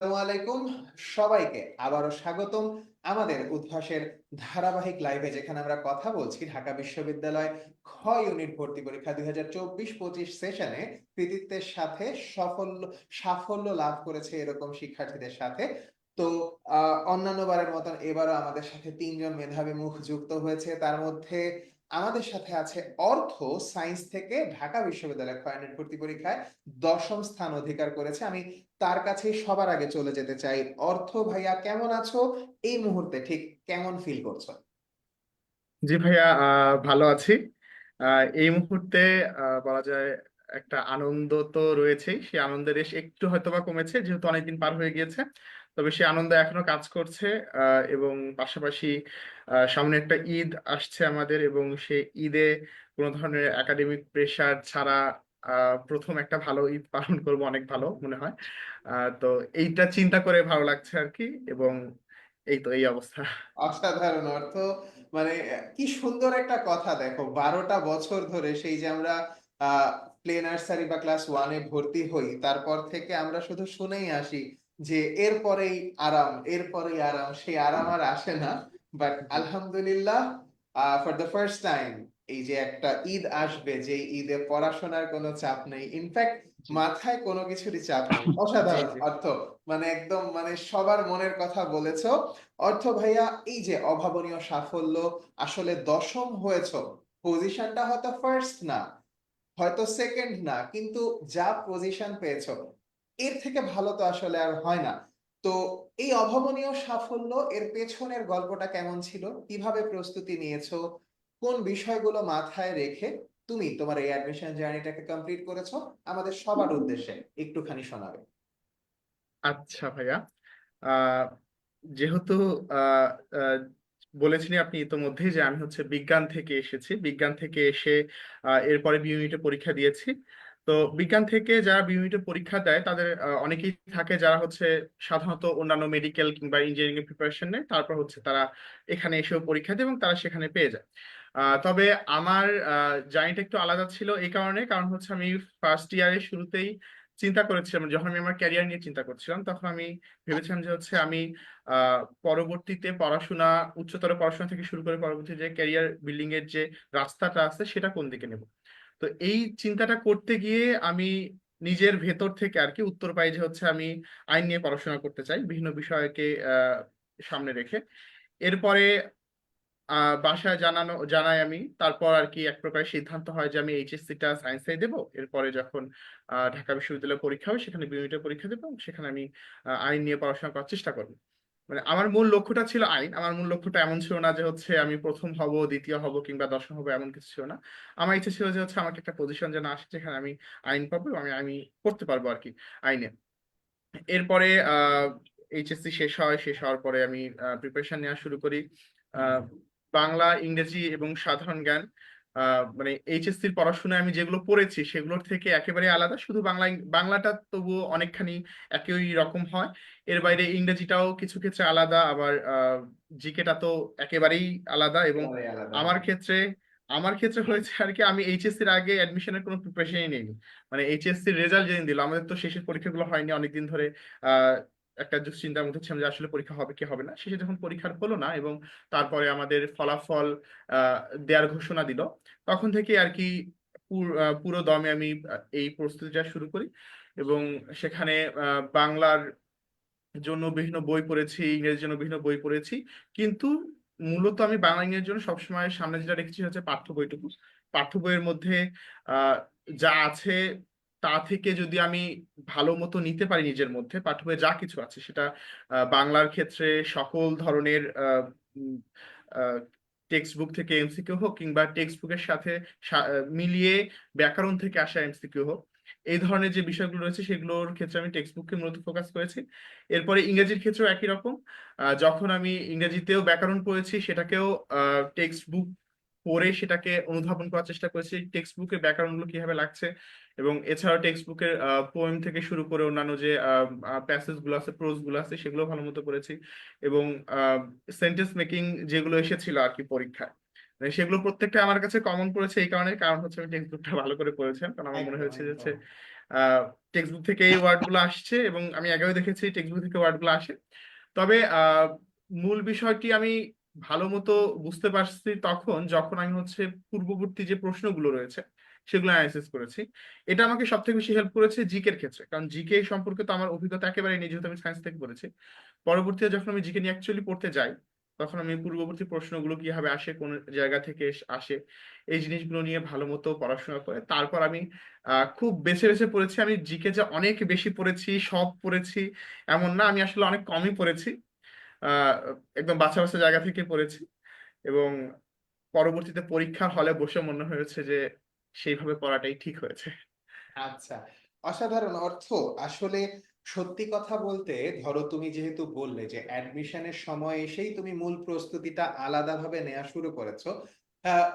আলাইকুম সবাইকে। আবারও স্বাগতম আমাদের উদ্ভাসের ধারাবাহিক লাইভে যেখানে আমরা কথা বলছি ঢাকা বিশ্ববিদ্যালয় খ ইউনিট ভর্তি পরীক্ষা দুই হাজার চব্বিশ পঁচিশ সেশনে কৃতিত্বের সাথে সাফল্য সাফল্য লাভ করেছে এরকম শিক্ষার্থীদের সাথে। তো অন্যান্য বারের মতন এবারও আমাদের সাথে তিনজন মেধাবী মুখ যুক্ত হয়েছে। তার মধ্যে আমাদের সাথে আছে অর্থ সায়েন্স থেকে ঢাকা বিশ্ববিদ্যালয় খ ভর্তি পরীক্ষায় দশম স্থান অধিকার করেছে। আমি তার কাছে সবার আগে চলে যেতে চাই। অর্থ ভাইয়া, কেমন আছো? এই মুহূর্তে ঠিক কেমন ফিল করছ? জি ভাইয়া ভালো আছি। এই মুহূর্তে বলা যায় একটা আনন্দ তো রয়েছেই। সেই আনন্দের রেশ একটু হয়তোবা কমেছে, যেহেতু অনেকদিন পার হয়ে গিয়েছে। তবে সেই আনন্দ এখনও কাজ করছে এবং পাশাপাশি সামনে একটা ঈদ আসছে আমাদের এবং সেই ঈদে কোনো ধরনের একাডেমিক প্রেসার ছাড়া প্রথম একটা ভালো ঈদ পালন করব অনেক ভালো মনে হয়। তো এইটা চিন্তা করে ভালো লাগছে আর কি এবং এই তো এই অবস্থা। অসাধারণ অর্থ। মানে কি সুন্দর একটা কথা দেখো, বারোটা বছর ধরে সেই যে আমরা প্লে নার্সারি বা ক্লাস ওয়ানে ভর্তি হই, তারপর থেকে আমরা শুধু শুনেই আসি যে এরপরেই আরাম এরপরেই আরাম সেই আরাম আর আসে না। বাট আলহামদুলিল্লাহ ফর দ্য ফার্স্ট টাইম এই যে একটা ঈদ আসবে যে ঈদে পড়াশোনার কোনো চাপ নেই। ইনফ্যাক্ট মাথায় কোনো কিছুরই চাপ নেই। অসাধারণ। অর্থ মানে একদম মানে সবার মনের কথা বলেছ। অর্থ ভাইয়া এই যে অভাবনীয় সাফল্য আসলে দশম হয়েছ। পজিশনটা হয়তো ফার্স্ট না হয়তো সেকেন্ড না কিন্তু যা পজিশন পেয়েছ এর থেকে ভালো তো আসলে আর হয় না। তো এই অভাবনীয় সাফল্য, এর পেছনের গল্পটা কেমন ছিল? কীভাবে প্রস্তুতি নিয়েছো? কোন বিষয়গুলো মাথায় রেখে তুমি তোমার এই অ্যাডমিশন জার্নিটাকে কমপ্লিট করেছ? আমাদের সবার উদ্দেশ্যে একটুখানি শোনাবে। আচ্ছা ভাইয়া যেহেতু বলেছিলেন আপনি ইতোমধ্যেই যে আমি হচ্ছে বিজ্ঞান থেকে এসেছি। বিজ্ঞান থেকে এসে এরপরে বি ইউনিটে পরীক্ষা দিয়েছি। তো বিজ্ঞান থেকে যারা বি ইউনিটে পরীক্ষা দেয়, তাদের অনেকেই থাকে যারা হচ্ছে সাধারণত অন্যান্য মেডিকেল কিংবা ইঞ্জিনিয়ারিং এর প্রিপারেশন নেয়। তারপর হচ্ছে তারা এখানে এসেও পরীক্ষা দেয় এবং তারা সেখানে পেয়ে যায়। তবে আমার জার্নিটা একটু আলাদা ছিল এই কারণে। কারণ হচ্ছে আমি ফার্স্ট ইয়ারের শুরুতেই চিন্তা করেছিলাম, যখন আমি আমার ক্যারিয়ার নিয়ে চিন্তা করছিলাম, তখন আমি ভেবেছিলাম যে হচ্ছে আমি পরবর্তীতে পড়াশোনা, উচ্চতর পড়াশোনা থেকে শুরু করে পরবর্তীতে যে ক্যারিয়ার বিল্ডিং এর যে রাস্তাটা আছে, সেটা কোন দিকে নেব? তো এই চিন্তাটা করতে গিয়ে আমি নিজের ভেতর থেকে আর কি উত্তর পাই যে হচ্ছে আমি আইন নিয়ে পড়াশোনা করতে চাই, বিভিন্ন বিষয়কে সামনে রেখে। এরপরে বাসায় জানানো, জানাই আমি। তারপর আর কি এক প্রকার সিদ্ধান্ত হয় যে আমি এইচএসসি টা সায়েন্সে দেবো। এরপরে যখন ঢাকা বিশ্ববিদ্যালয়ে পরীক্ষা হবে, সেখানে বিউনিটে পরীক্ষা দেবো। সেখানে আমি আইন নিয়ে পড়াশোনা করার চেষ্টা করব। মানে আমার মূল লক্ষ্যটা ছিল আইন। আমার মূল লক্ষ্যটা এমন ছিল না যে হচ্ছে আমি প্রথম হব, দ্বিতীয় হব কিংবা দশম হব এমন কিছু ছিল না। আমার ইচ্ছে ছিল যে হচ্ছে আমাকে একটা পজিশন যেন আসে যেখানে আমি আইন পাবো আমি আমি পড়তে পারব আর কি আইনে। এরপরে আহ এইচএসসি শেষ হয়। শেষ হওয়ার পরে আমি প্রিপারেশন নেওয়া শুরু করি। বাংলা, ইংরেজি এবং সাধারণ জ্ঞান। মানে এইচএসসির পড়াশোনায় আমি যেগুলো পড়েছি সেগুলোর থেকে একেবারে আলাদা। শুধু বাংলা বাংলাটা তবুও অনেকখানি একই রকম হয়। এর বাইরে ইংরেজিটাও কিছু ক্ষেত্রে আলাদা আবার জিকেটা তো একেবারেই আলাদা এবং আমার ক্ষেত্রে আমার ক্ষেত্রে হয়েছে আর কি আমি এইচএসসি এর আগে অ্যাডমিশনের কোনো প্রিপারেশনই নেইনি। মানে এইচএসসি রেজাল্ট যেদিন দিল আমাদের তো শেষের পরীক্ষাগুলো হয়নি অনেকদিন ধরে আহ একটা দুশ্চিন্তার মধ্যে ছিলাম যে আসলে পরীক্ষা হবে কি হবে না। শেষে যখন পরীক্ষার হলো না এবং তারপরে আমাদের ফলাফল দেওয়ার ঘোষণা দিল, তখন থেকে আর কি পুরো দমে আমি এই প্রস্তুতিটা শুরু করি এবং সেখানে বাংলার জন্য বিভিন্ন বই পড়েছি, ইংরেজির জন্য বিভিন্ন বই পড়েছি। কিন্তু মূলত আমি বাংলা ইংরেজির জন্য সবসময় সামনে যেটা রেখেছি হচ্ছে পাঠ্য বইটুকু। পাঠ্য বইয়ের মধ্যে যা আছে তা থেকে যদি আমি ভালো মতো নিতে পারি নিজের মধ্যে, পাঠ্য বইয়ে যা কিছু আছে, সেটা বাংলার ক্ষেত্রে সকল ধরনের টেক্সট বুক থেকে এমসিকিউ হোক কিংবা টেক্সট বুকের সাথে মিলিয়ে ব্যাকরণ থেকে আসা এমসিকিউ হোক, এই ধরনের যে বিষয়গুলো রয়েছে সেগুলোর ক্ষেত্রে আমি টেক্সট বুককে মূলত ফোকাস করেছি। এরপরে ইংরেজির ক্ষেত্রেও একই রকম যখন আমি ইংরেজিতেও ব্যাকরণ পড়েছি, সেটাকেও টেক্সট বুক পড়ে সেটাকে অনুধাবন করার চেষ্টা করেছি টেক্সট বুকের ব্যাকরণগুলো কীভাবে লাগছে এবং এছাড়াও টেক্সট বুকের পোয়েম থেকে শুরু করে অন্যান্য যে প্যাসেজগুলো আছে প্রোজগুলো আছে সেগুলো ভালো মতো করেছি এবং সেন্টেন্স মেকিং যেগুলো এসেছিল আর কি পরীক্ষায় মানে সেগুলো প্রত্যেকটা আমার কাছে কমন পড়েছে এই কারণে কারণ হচ্ছে আমি টেক্সট বুকটা ভালো করে পড়েছিলাম কারণ আমার মনে হয়েছে যে টেক্সট বুক থেকে এই ওয়ার্ডগুলো আসছে এবং আমি আগেও দেখেছি টেক্সট বুক থেকে ওয়ার্ডগুলো আসে। তবে আহ, মূল বিষয়টি আমি ভালো মতো বুঝতে পারছি তখন যখন আমি হচ্ছে পূর্ববর্তী যে প্রশ্নগুলো রয়েছে, সেগুলো অ্যানালাইসিস করেছি। এটা আমাকে সব থেকে বেশি হেল্প করেছে জিকের ক্ষেত্রে। কারণ জিকে সম্পর্কে তো আমার অভিজ্ঞতা একেবারে নেই, যেহেতু আমি সায়েন্স থেকে পড়েছি। পরবর্তীতে যখন আমি জিকে নিয়ে অ্যাকচুয়ালি পড়তে যাই, তখন আমি পূর্ববর্তী প্রশ্নগুলো কীভাবে আসে, কোন জায়গা থেকে আসে, এই জিনিসগুলো নিয়ে ভালো মতো পড়াশোনা করে। তারপর আমি খুব বেছে বেছে পড়েছি। আমি জিকে যে অনেক বেশি পড়েছি, সব পড়েছি, এমন না, আমি আসলে অনেক কমই পড়েছি। একদম বাছা বাছা জায়গা থেকে পড়েছি এবং পরবর্তীতে পরীক্ষার হলে বসে মনে হয়েছে যে সেইভাবে পড়াটাই ঠিক হয়েছে। আচ্ছা অসাধারণ অর্থ। আসলে সত্যি কথা বলতে ধরো তুমি যেহেতু বললে যে অ্যাডমিশনের সময় এসেই তুমি মূল প্রস্তুতিটা আলাদাভাবে নেওয়া শুরু করেছ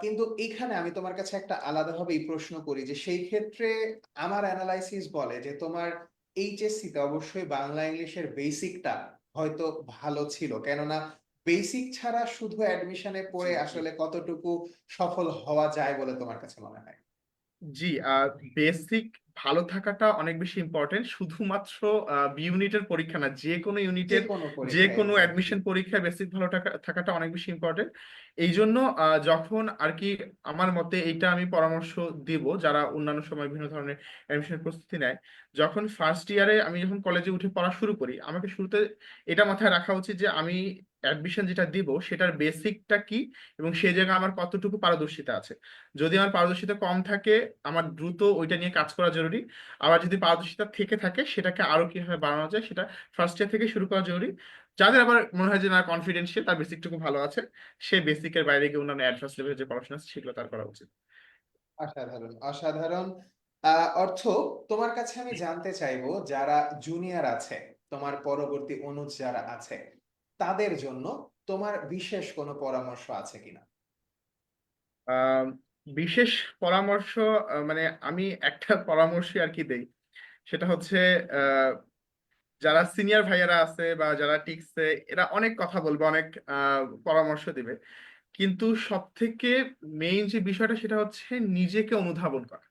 কিন্তু এখানে আমি তোমার কাছে একটা আলাদাভাবেই প্রশ্ন করি যে সেই ক্ষেত্রে আমার অ্যানালাইসিস বলে যে তোমার এইচএসসি তে অবশ্যই বাংলা ইংলিশের বেসিকটা হয়তো ভালো ছিল। কেননা বেসিক ছাড়া শুধু অ্যাডমিশনে পড়ে আসলে কতটুকু সফল হওয়া যায় বলে তোমার কাছে মনে হয়? জি বেসিক ভালো থাকাটা অনেক বেশি ইম্পর্টেন্ট শুধুমাত্র ইউনিটের পরীক্ষা না যে কোনো ইউনিটের যে কোনো অ্যাডমিশন পরীক্ষায় বেসিক ভালো থাকা- থাকাটা অনেক বেশি ইম্পর্টেন্ট এই জন্য যখন আর কি আমার মতে এইটা আমি পরামর্শ দিব যারা অন্যান্য সময় বিভিন্ন ধরনের অ্যাডমিশনের প্রস্তুতি নেয়, যখন ফার্স্ট ইয়ারে আমি যখন কলেজে উঠে পড়া শুরু করি, আমাকে শুরুতে এটা মাথায় রাখা উচিত যে আমি অ্যাডমিশন যেটা দিব সেটার বেসিকটা কি এবং সেই জায়গায় আমার কতটুকু পারদর্শিতা আছে। যদি আমার পারদর্শিতা কম থাকে, আমার দ্রুত ওইটা নিয়ে কাজ করা জরুরি। আবার যদি পারদর্শিতা থেকে থাকে, সেটাকে আরও কীভাবে বাড়ানো যায়, সেটা ফার্স্ট ইয়ার থেকে শুরু করা জরুরি। যাদের আবার মনে হয় যে না কনফিডেন্সিয়াল তার বেসিকটুকু ভালো আছে। সে বেসিকের বাইরে গিয়ে অন্যান্য অ্যাডভান্স লেভেলের যে পড়াশোনা আছে সেগুলো তার করা উচিত। অসাধারণ অসাধারণ। আহ, অর্থ তোমার কাছে আমি জানতে চাইব যারা জুনিয়র আছে তোমার পরবর্তী অনুজ যারা আছে তাদের জন্য তোমার বিশেষ কোনো পরামর্শ আছে কিনা? আহ, বিশেষ পরামর্শ মানে আমি একটা পরামর্শ আর কি দেই। সেটা হচ্ছে আহ, যারা সিনিয়র ভাইয়ারা আছে বা যারা টিকসে এরা অনেক কথা বলবে, অনেক পরামর্শ দিবে। কিন্তু সব থেকে মেইন যে বিষয়টা, সেটা হচ্ছে নিজেকে অনুধাবন করা।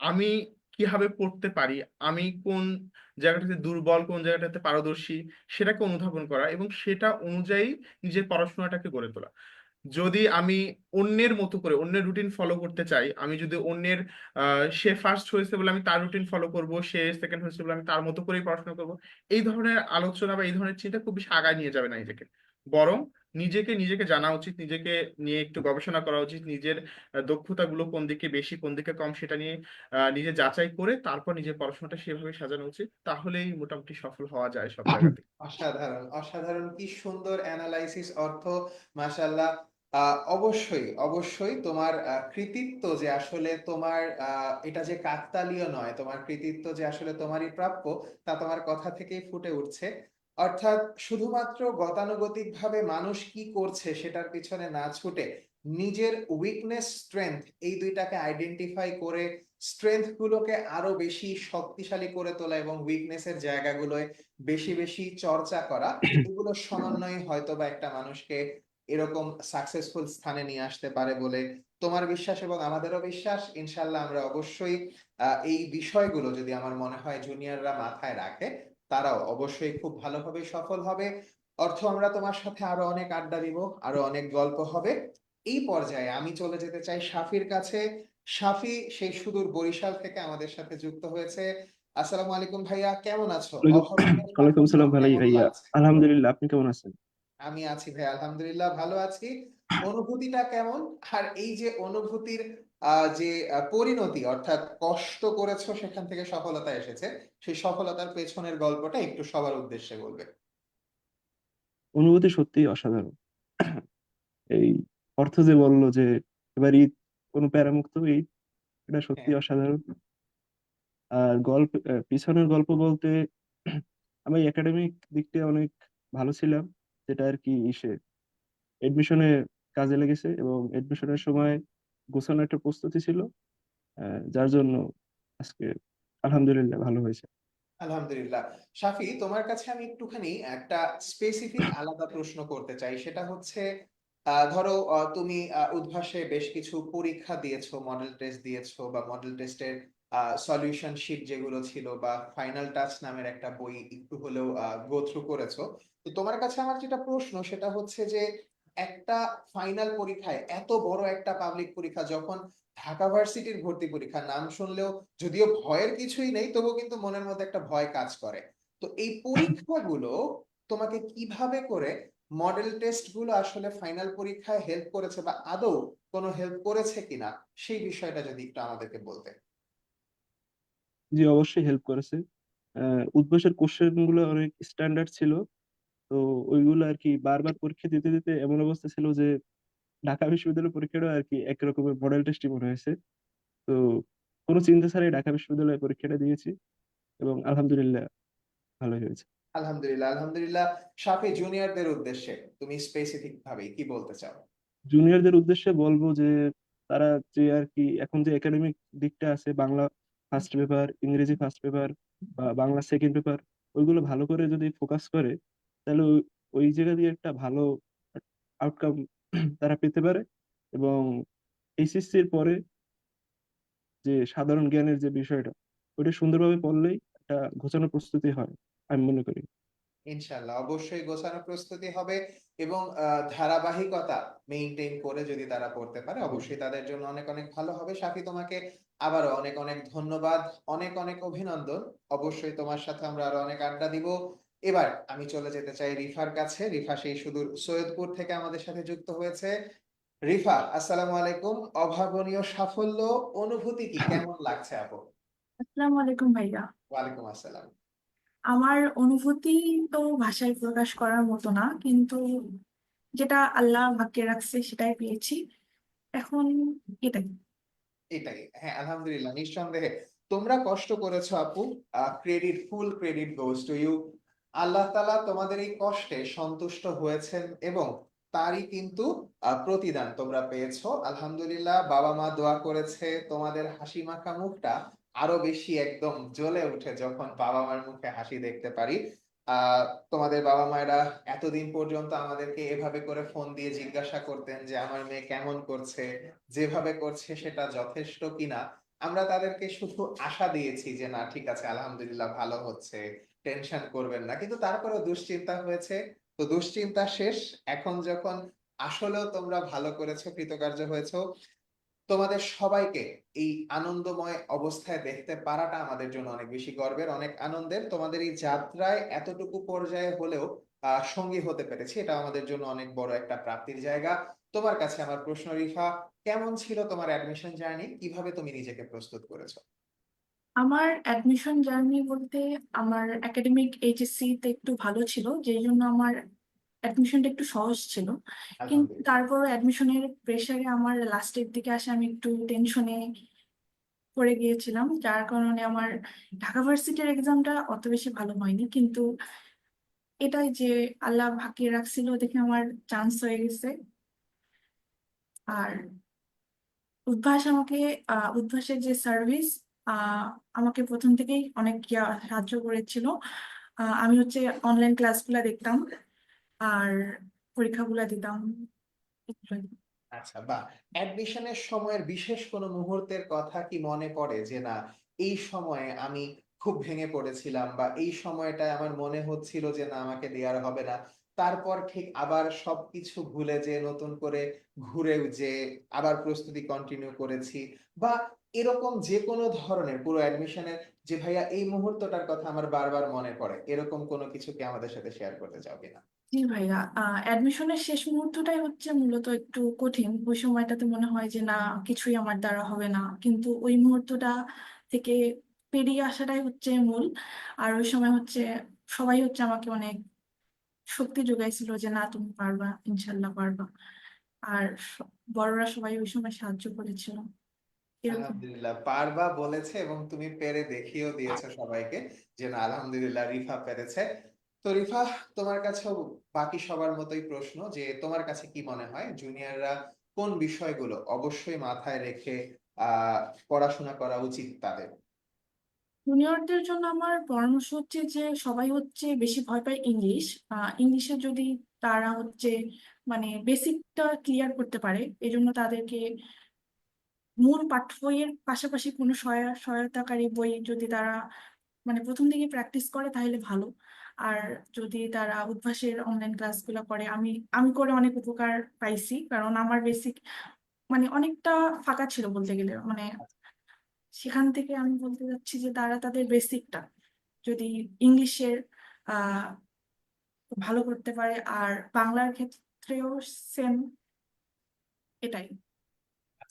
আমি কীভাবে পড়তে পারি? আমি কোন জায়গাটাতে দুর্বল, কোন জায়গাটাতে পারদর্শী? সেটাকে অনুধাবন করা এবং সেটা অনুযায়ী নিজের পড়াশোনাটাকে গড়ে তোলা। যদি আমি অন্যের মতো করে অন্যের রুটিন ফলো করতে চাই আমি যদি অন্যের সে ফার্স্ট হয়েছে বলে আমি তার রুটিন ফলো করব সে সেকেন্ড হয়েছে বলে আমি তার মতো করেই পড়াশোনা করব এই ধরনের আলোচনা বা এই ধরনের চিন্তা খুব বেশি আগায় নিয়ে যাবে না নিজেকে। বরং নিজেকে নিজেকে জানা উচিত নিজেকে নিয়ে একটু গবেষণা করা উচিত নিজের আহ, দক্ষতাগুলো কোন দিকে বেশি কোন দিকে কম সেটা নিয়ে আহ, নিজে যাচাই করে তারপর নিজের পড়াশোনাটা সেভাবে সাজানো উচিত তাহলেই মোটামুটি সফল হওয়া যায় সব জায়গাতে অসাধারণ অসাধারণ কি সুন্দর অ্যানালাইসিস অর্থ মাশাল্লাহ অবশ্যই অবশ্যই তোমার কৃতিত্ব যে আসলে তোমার এটা যে কাকতালীয় নয়, তোমার কৃতিত্ব যে আসলে তোমারই প্রাপ্য, তা তোমার কথা থেকেই ফুটে উঠছে। অর্থাৎ শুধুমাত্র গতানুগতিকভাবে মানুষ কি করছে সেটার পিছনে না ছুটে নিজের উইকনেস স্ট্রেংথ এই দুইটাকে আইডেন্টিফাই করে স্ট্রেংথ গুলোকে আরও বেশি শক্তিশালী করে তোলা এবং উইকনেসের জায়গাগুলোয় বেশি বেশি চর্চা করা এগুলোর সমন্বয়ে হয়তো বা একটা মানুষকে এরকম সাকসেসফুল স্থানে নিয়ে আসতে পারে বলে তোমার বিশ্বাস এবং আমাদেরও বিশ্বাস ইনশাল্লাহ আমরা অবশ্যই এই বিষয়গুলো যদি আমার মনে হয় জুনিয়ররা মাথায় রাখে তারাও অবশ্যই খুব ভালোভাবে সফল হবে। অর্থ আমরা তোমার সাথে আরও অনেক আড্ডা দিব আরও অনেক গল্প হবে। এই পর্যায়ে আমি চলে যেতে চাই সাফির কাছে। সাফি সেই সুদূর বরিশাল থেকে আমাদের সাথে যুক্ত হয়েছে। আসসালামু আলাইকুম ভাইয়া কেমন আছো? ওয়ালাইকুম- ভাইয়া। আলহামদুলিল্লাহ আপনি কেমন আছেন? আমি আছি ভাই আলহামদুলিল্লাহ ভালো আছি। অনুভূতিটা কেমন? আর এই যে অনুভূতির যে পরিণতি অর্থাৎ কষ্ট করেছ সেখান থেকে সফলতা এসেছে সেই সফলতার পেছনের গল্পটা একটু সবার উদ্দেশ্যে বলবে। অনুভূতি সত্যিই অসাধারণ। এই অর্থ যে বলল যে এবার ঈদ কোনো প্যারামুক্ত ঈদ এটা সত্যি হ্যাঁ। অসাধারণ। আর গল্প পিছনের গল্প বলতে আমি একাডেমিক দিকটা অনেক ভালো ছিলাম। যেটা আর কি ইসে এডমিশনে কাজে লেগেছে এবং এডমিশনের সময় গোছানো একটা প্রস্তুতি ছিল যার জন্য আজকে আলহামদুলিল্লাহ ভালো হয়েছে। আলহামদুলিল্লাহ। শাফি, তোমার কাছে আমি একটুখানি একটা স্পেসিফিক আলাদা প্রশ্ন করতে চাই। সেটা হচ্ছে ধরো তুমি উদ্ভাসে বেশ কিছু পরীক্ষা দিয়েছ মডেল টেস্ট দিয়েছ বা মডেল টেস্টের সলিউশন শিট যেগুলো ছিল বা ফাইনাল টাচ নামের একটা বই একটু হলেও গো থ্রু করেছ। তো তোমার কাছে আমার যেটা প্রশ্ন, সেটা হচ্ছে যে একটা ফাইনাল পরীক্ষায় এত বড় একটা পাবলিক পরীক্ষা যখন ঢাকা ভার্সিটির ভর্তি পরীক্ষা নাম শুনলেও যদিও ভয়ের কিছুই নেই, তবুও কিন্তু মনের মধ্যে একটা ভয় কাজ করে। তো এই পরীক্ষাগুলো তোমাকে কীভাবে করে মডেল টেস্টগুলো আসলে ফাইনাল পরীক্ষায় হেল্প করেছে বা আদৌ কোনো হেল্প করেছে কিনা, সেই বিষয়টা যদি একটু আমাদেরকে বলতে। জি অবশ্যই হেল্প করেছে। আহ, উদ্ভাসের কোশ্চেনগুলো অনেক স্ট্যান্ডার্ড ছিল। তো ওইগুলো আর কি বারবার পরীক্ষা দিতে দিতে এমন অবস্থা ছিল যে ঢাকা বিশ্ববিদ্যালয় পরীক্ষাটা আর কি এক রকমের মডেল টেস্টই মনে হয়েছে। তো কোনো চিন্তা ছাড়াই ঢাকা বিশ্ববিদ্যালয়ে পরীক্ষাটা দিয়েছি এবং আলহামদুলিল্লাহ ভালোই হয়েছে। আলহামদুলিল্লাহ আলহামদুলিল্লাহ। সাফি জুনিয়রদের উদ্দেশ্যে তুমি স্পেসিফিক ভাবে কি বলতে চাও? জুনিয়রদের উদ্দেশ্যে বলব যে তারা যে আর কি এখন যে একাডেমিক দিকটা আছে বাংলা ফার্স্ট পেপার ইংরেজি ফার্স্ট পেপার বা বাংলা সেকেন্ড পেপার ওইগুলো ভালো করে যদি ফোকাস করে, তাহলে ওই জায়গা দিয়ে একটা ভালো আউটকাম তারা পেতে পারে এবং এইচএসসি এর পরে যে সাধারণ জ্ঞানের যে বিষয়টা, ওইটা সুন্দরভাবে পড়লেই একটা ঘোচানো প্রস্তুতি হয়, আমি মনে করি। ইনশাল্লাহ অবশ্যই গোছানো প্রস্তুতি হবে এবং ধারাবাহিকতা মেইনটেইন করে যদি তারা পড়তে পারে অবশ্যই তাদের জন্য অনেক অনেক ভালো হবে। সাথী তোমাকে আবারও অনেক অনেক ধন্যবাদ অনেক অনেক অভিনন্দন। অবশ্যই তোমার সাথে আমরা আরও অনেক আড্ডা দিব। এবার আমি চলে যেতে চাই রিফার কাছে। রিফা সেই সুদূর সৈয়দপুর থেকে আমাদের সাথে যুক্ত হয়েছে। রিফা আসসালামু আলাইকুম। অভাবনীয় সাফল্য অনুভূতি কি? কেমন লাগছে আপু? আসসালামু আলাইকুম ভাইয়া। ওয়ালাইকুম আসসালাম। আমার অনুভূতি তো ভাষায় প্রকাশ করার মতো না, কিন্তু যেটা আল্লাহ ভাগ্যে রাখছে সেটাই পেয়েছি। এখন এটাই। এটাই হ্যাঁ আলহামদুলিল্লাহ, নিঃসন্দেহে। তোমরা কষ্ট করেছ আপু credit full credit goes to you আল্লাহ তাআলা তোমাদের এই কষ্টে সন্তুষ্ট হয়েছেন এবং তারই কিন্তু প্রতিদান তোমরা পেয়েছ। আলহামদুলিল্লাহ, বাবা মা দোয়া করেছে, তোমাদের হাসি মাখা মুখটা আরও বেশি একদম জ্বলে উঠে যখন বাবা মার মুখে হাসি দেখতে পারি। তোমাদের বাবা মায়েরা এতদিন পর্যন্ত আমাদেরকে এভাবে করে ফোন দিয়ে জিজ্ঞাসা করতেন যে, আমার মেয়ে কেমন করছে? যেভাবে করছে সেটা যথেষ্ট কিনা? আমরা তাদেরকে শুধু আশা দিয়েছি যে, না, ঠিক আছে, আলহামদুলিল্লাহ ভালো হচ্ছে, টেনশন করবেন না। কিন্তু তারপরেও দুশ্চিন্তা হয়েছে। তো দুশ্চিন্তা শেষ। এখন যখন আসলেও তোমরা ভালো করেছ, কৃতকার্য হয়েছো তোমাদের সবাইকে এই আনন্দময় অবস্থায় দেখতে পারাটা আমাদের জন্য অনেক বেশি গর্বের, অনেক আনন্দের। তোমাদের এই যাত্রায় এতটুকু পর্যায়ে হলেও সঙ্গী হতে পেরেছি। এটা আমাদের জন্য অনেক বড় একটা প্রাপ্তির জায়গা। তোমার কাছে আমার প্রশ্ন, রিফা, কেমন ছিল তোমার অ্যাডমিশন জার্নি কীভাবে তুমি নিজেকে প্রস্তুত করেছ? আমার অ্যাডমিশন জার্নি বলতে আমার একাডেমিক এইচএসসি তে একটু ভালো ছিল, যেই জন্য আমার অ্যাডমিশনটা একটু সহজ ছিল। কিন্তু তারপরও অ্যাডমিশনের প্রেসারে আমার লাস্টের দিকে আসে আমি একটু টেনশনে পড়ে গিয়েছিলাম। যার কারণে আমার ঢাকা ভার্সিটির এক্সামটা অত বেশি ভালো হয়নি। কিন্তু এটাই যে আল্লাহ ভাগ্যে রাখছিল দেখে আমার চান্স হয়ে গেছে। আর উদ্ভাস আমাকে আহ, উদ্ভাসের যে সার্ভিস আমাকে প্রথম থেকেই অনেক সাহায্য করেছিল। আমি হচ্ছে অনলাইন ক্লাসগুলো দেখতাম। আর পরীক্ষাগুলো দিতাম। আচ্ছা বাহ অ্যাডমিশনের সময়ের বিশেষ কোনো মুহূর্তের কথা কি মনে পড়ে যে, না, এই সময়ে আমি খুব ভেঙে পড়েছিলাম বা এই সময়টায় আমার মনে হচ্ছিল যে, না, আমাকে দেওয়ার হবে না তারপর ঠিক আবার সবকিছু ভুলে যে নতুন করে ঘুরে যে আবার প্রস্তুতি কন্টিনিউ করেছি? বা এরকম যে কোনো ধরনের, পুরো অ্যাডমিশনের যে ভাইয়া এই মুহূর্তটার কথা আমার বারবার মনে পড়ে, এরকম কোনো কিছু কি আমাদের সাথে শেয়ার করতে চাও কিনা? জি ভাইয়া অ্যাডমিশনের শেষ মুহূর্তটাই হচ্ছে মূলত একটু কঠিন। ওই সময়টাতে মনে হয় যে না, কিছুই আমার দ্বারা হবে না। কিন্তু ওই মুহূর্তটা থেকে পেরিয়ে আসাটাই হচ্ছে মূল। আর ওই সময় হচ্ছে সবাই হচ্ছে আমাকে অনেক শক্তি যোগাইছিল যে না, তুমি পারবা, ইনশাল্লাহ পারবা। আর বড়রা সবাই ওই সময় সাহায্য করেছিল। আলহামদুলিল্লাহ পারবা বলেছে এবং তুমি পেরে দেখিয়েও দিয়েছ সবাইকে যে না আলহামদুলিল্লাহ রিফা পেরেছে। তো রিফা তোমার কাছেও বাকি সবার মতোই প্রশ্ন যে তোমার কাছে কি মনে হয়? জুনিয়ররা কোন বিষয়গুলো অবশ্যই মাথায় রেখে পড়াশোনা করা উচিত তাদের? জুনিয়রদের জন্য আমার পরামর্শ হচ্ছে যে সবাই হচ্ছে বেশি ভয় পায় ইংলিশ। ইংলিশে যদি তারা হচ্ছে মানে বেসিকটা ক্লিয়ার করতে পারে এই জন্য তাদেরকে মূল পাঠ্য বইয়ের পাশাপাশি কোনো সহায়, সহায়তাকারী বই যদি তারা মানে প্রথম থেকে প্র্যাকটিস করে তাহলে ভালো। আর যদি তারা উদ্ভাসের অনলাইন ক্লাসগুলো করে, আমি আমি করে অনেক উপকার পাইছি, কারণ আমার বেসিক মানে অনেকটা ফাঁকা ছিল বলতে গেলে। মানে সেখান থেকে আমি বলতে চাচ্ছি যে তারা তাদের বেসিকটা যদি ইংলিশের ভালো করতে পারে, আর বাংলার ক্ষেত্রেও সেম এটাই।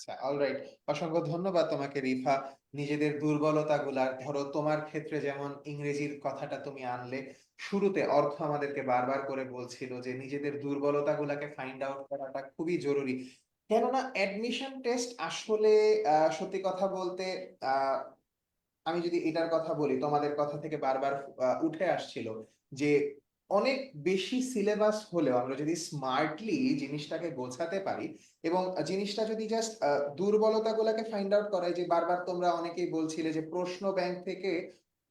আচ্ছা অলরাইট অসংখ্য ধন্যবাদ তোমাকে, রিফা। নিজেদের দুর্বলতা গুলা ধরো তোমার ক্ষেত্রে যেমন ইংরেজির কথাটা তুমি আনলে, শুরুতে অর্থ আমাদেরকে বারবার করে বলছিল যে নিজেদের দুর্বলতা গুলাকে ফাইন্ড আউট করাটা খুবই জরুরি। কেননা অ্যাডমিশন টেস্ট আসলে সত্যি কথা বলতে আমি যদি এটার কথা বলি, তোমাদের কথা থেকে বারবার উঠে আসছিল যে অনেক বেশি সিলেবাস হলেও আমরা যদি স্মার্টলি জিনিসটাকে গোছাতে পারি এবং জিনিসটা যদি জাস্ট দুর্বলতা গুলাকে ফাইন্ড আউট করায় যে বারবার তোমরা অনেকেই বলছিলে যে প্রশ্ন ব্যাংক থেকে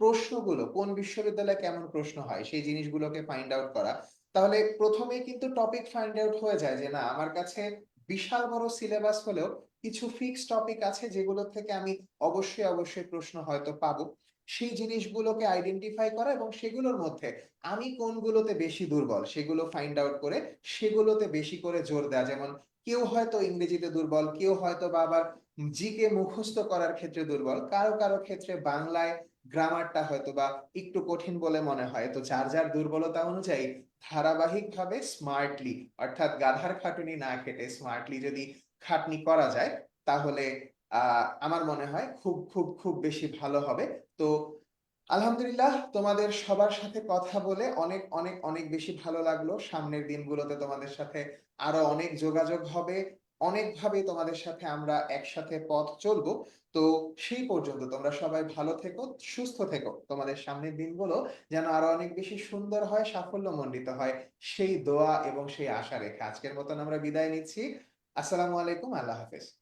প্রশ্নগুলো কোন বিশ্ববিদ্যালয়ে কেমন প্রশ্ন হয় সেই জিনিসগুলোকে ফাইন্ড আউট করা। তাহলে প্রথমেই কিন্তু টপিক ফাইন্ড আউট হয়ে যায় যে না, আমার কাছে বিশাল বড় সিলেবাস হলেও কিছু ফিক্স টপিক আছে যেগুলো থেকে আমি অবশ্যই অবশ্যই প্রশ্ন হয়তো পাবো। সেই জিনিসগুলোকে আইডেন্টিফাই করা এবং সেগুলোর মধ্যে আমি কোনগুলোতে বেশি দুর্বল, সেগুলো ফাইন্ড আউট করে সেগুলোতে বেশি করে জোর দেওয়া। যেমন কেউ হয়তো ইংরেজিতে দুর্বল, কেউ হয়তো বা আবার জিকে মুখস্থ করার ক্ষেত্রে দুর্বল। কারও কারও ক্ষেত্রে বাংলায় গ্রামারটা হয়তো বা একটু কঠিন বলে মনে হয়। তো যার যার দুর্বলতা অনুযায়ী ধারাবাহিকভাবে স্মার্টলি অর্থাৎ গাধার খাটুনি না খেটে স্মার্টলি যদি খাটনি করা যায়, তাহলে আমার মনে হয় খুব খুব খুব বেশি ভালো হবে। তো আলহামদুলিল্লাহ তোমাদের সবার সাথে কথা বলে অনেক অনেক অনেক বেশি ভালো লাগল। সামনের দিনগুলোতে তোমাদের সাথে আরও অনেক যোগাযোগ হবে। অনেকভাবে তোমাদের সাথে আমরা একসাথে পথ চলবো। তো সেই পর্যন্ত তোমরা সবাই ভালো থেকো, সুস্থ থেকো। তোমাদের সামনের দিনগুলো যেন আরও অনেক বেশি সুন্দর হয় সাফল্য সাফল্যমণ্ডিত হয়। সেই দোয়া এবং সেই আশা রেখে আজকের মতন আমরা বিদায় নিচ্ছি। আসসালামু আলাইকুম, আল্লাহ হাফেজ।